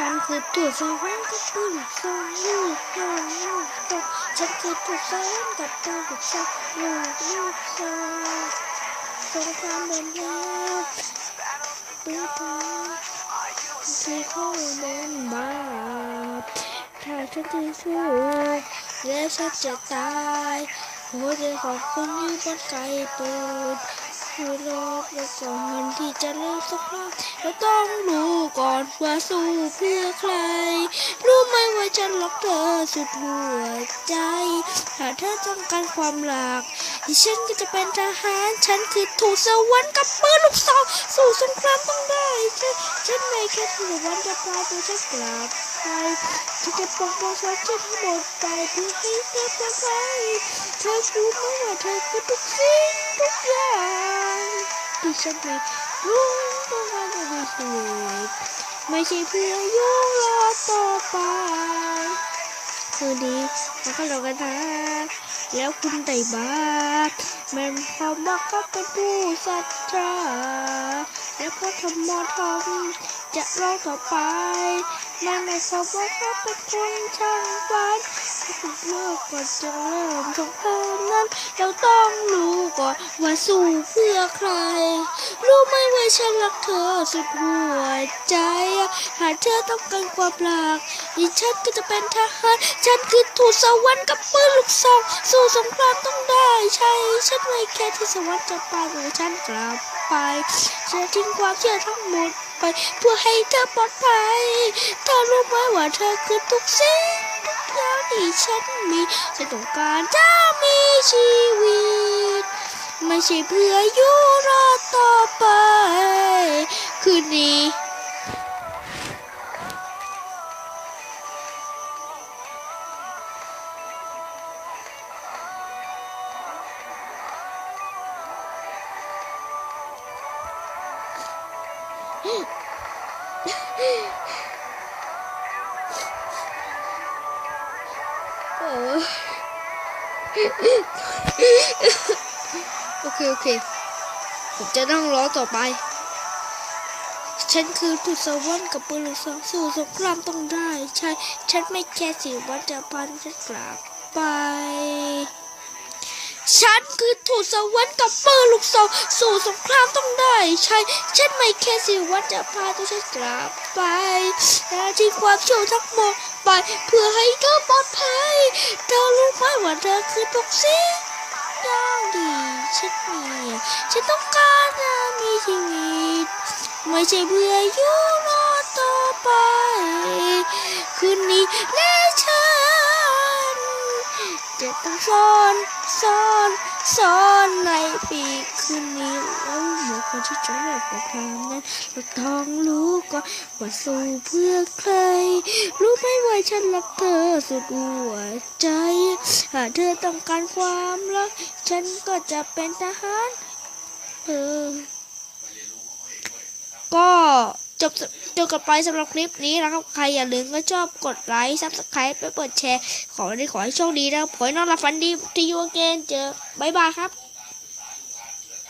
ฉันคือตัวสวรรค์กับปืนลูกซองลูกลูกลูกซองฉันคือตัวสวรรค์กับปืนลูกซองลูกลูกซองสงครามเป็นแล้วปืนปืนที่ข้าบนบาปถ้าฉันจะสู้และฉันจะตายหัวใจของคุณอยู่บนไกลปืน คือโลกและก่อนที่จะเริ่มสงครามเราต้องรู้ก่อนว่าสู้เพื่อใคร รู้ไหมว่าฉันรักเธอสุดหัวใจถ้าเธอต้องการความรักฉันก็จะเป็นทหาร ฉันคือถูกสวรรค์กับปืนลูกซองสู้สงครามต้องได้ ฉันฉันไม่แค่ถูกสวรรค์จะพาตัวฉันกลับ ไปฉันจะปกป้องชาติทั้งหมดไปเพื่อให้เธอปลอดภัยเธอรู้ไหมว่าเธอคือทุกสิ่งทุกอย่างที่ฉันไม่รู้ต้องการจะมีชีวิตไม่ใช่เพื่ออยู่รอต่อไปคืนนี้มาเข้าเรากันนะแล้วคุณไต่บาปมันพอมาก็เป็นผู้ศรัทธาแล้วก็ทำมอทำจะรอต่อไป มันหมายความว่า เขาเป็นคนช่างฝันถ้าคุณเลิกก่อนจะเริ่มสงครามนั้น เราต้องรู้ก่อนว่าสู้เพื่อใคร รู้ไหมว่าฉันรักเธอสุดหัวใจ หากเธอต้องการความรักดิฉันก็จะเป็นทหาร ฉันคือทูตสวรรค์กับปืนลูกซองสู้สงครามต้องได้ใช่ ฉันไม่แค่ที่สวรรค์จะพาตัวฉันกลับไปฉันทิ้งความเชื่อทั้งหมดไปเพื่อให้เธอปลอดภัยเธอรู้ไหมว่าเธอคือทุกสิ่ง ที่ฉันมีฉันต้องการจะมีชีวิต ไม่ใช่เพื่ออยู่รอดต่อไป คืนนี้ โอเค โอเค ผมจะนั่งรอต่อไป ฉันคือทูตสวรรค์กับปืนลูกซองสู้สงครามต้องได้ ใช่ ฉันไม่แค่สิวันจะพาฉันกลับไป ฉันคือทูตสวรรค์กับปืนลูกซองสู้สงครามต้องได้ใช่ฉันไม่แค่สิวันจะพาตัวฉันกลับไปและที่ความเชื่อทั้งหมดไปเพื่อให้เธอปลอดภัยเธอรู้ไหมว่าเธอคือทุกสิ่งอย่างดีฉันมีฉันต้องการจะมีชีวิต ไม่ใช่เพื่ออยู่รอต่อไป คืนนี้และฉัน จะต้องซ่อนซ่อนซ่อนในปีคืนนี้แล้วหมู่คนที่จะเลิกกับความนั้นเราต้องรู้ก่อนว่าสู้เพื่อใคร รู้ไหมว่าฉันรักเธอสุดหัวใจหากเธอต้องการความรัก ฉันก็จะเป็นทหารเออก็ จบจบกันไปสำหรับคลิปนี้นะครับ ใครอย่าลืมก็ชอบกดไลค์ซับสไครป์ไปเปิดแชร์ ขอให้ขอให้โชคดีนะครับขอให้นอนหลับฝันดีที่ยูเกนเจอบายบายครับ